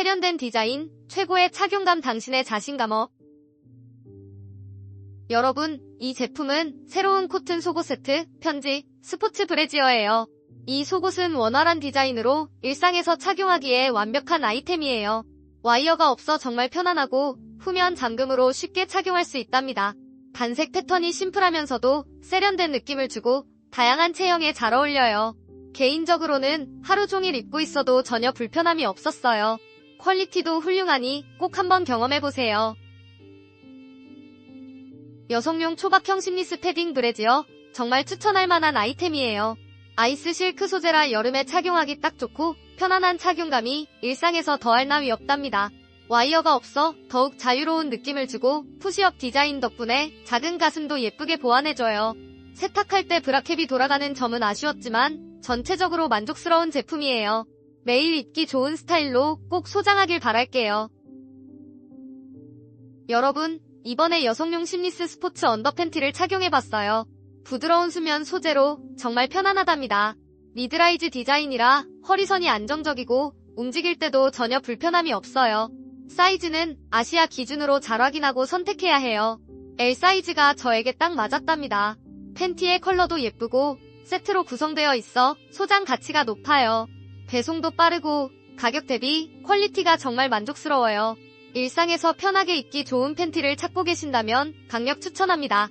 세련된 디자인, 최고의 착용감 당신의 자신감업. 여러분, 이 제품은 새로운 코튼 속옷 세트, 편지, 스포츠 브래지어예요. 이 속옷은 원활한 디자인으로 일상에서 착용하기에 완벽한 아이템이에요. 와이어가 없어 정말 편안하고 후면 잠금으로 쉽게 착용할 수 있답니다. 단색 패턴이 심플하면서도 세련된 느낌을 주고 다양한 체형에 잘 어울려요. 개인적으로는 하루 종일 입고 있어도 전혀 불편함이 없었어요. 퀄리티도 훌륭하니 꼭 한번 경험해보세요. 여성용 초박형 심리스 패딩 브래지어 정말 추천할 만한 아이템이에요. 아이스 실크 소재라 여름에 착용하기 딱 좋고 편안한 착용감이 일상에서 더할 나위 없답니다. 와이어가 없어 더욱 자유로운 느낌을 주고 푸시업 디자인 덕분에 작은 가슴도 예쁘게 보완해줘요. 세탁할 때 브라캡이 돌아가는 점은 아쉬웠지만 전체적으로 만족스러운 제품이에요. 매일 입기 좋은 스타일로 꼭 소장하길 바랄게요. 여러분, 이번에 여성용 심리스 스포츠 언더팬티를 착용해봤어요. 부드러운 수면 소재로 정말 편안하답니다. 미드라이즈 디자인이라 허리선이 안정적이고 움직일 때도 전혀 불편함이 없어요. 사이즈는 아시아 기준으로 잘 확인하고 선택해야 해요. L 사이즈가 저에게 딱 맞았답니다. 팬티의 컬러도 예쁘고 세트로 구성되어 있어 소장 가치가 높아요. 배송도 빠르고 가격 대비 퀄리티가 정말 만족스러워요. 일상에서 편하게 입기 좋은 팬티를 찾고 계신다면 강력 추천합니다.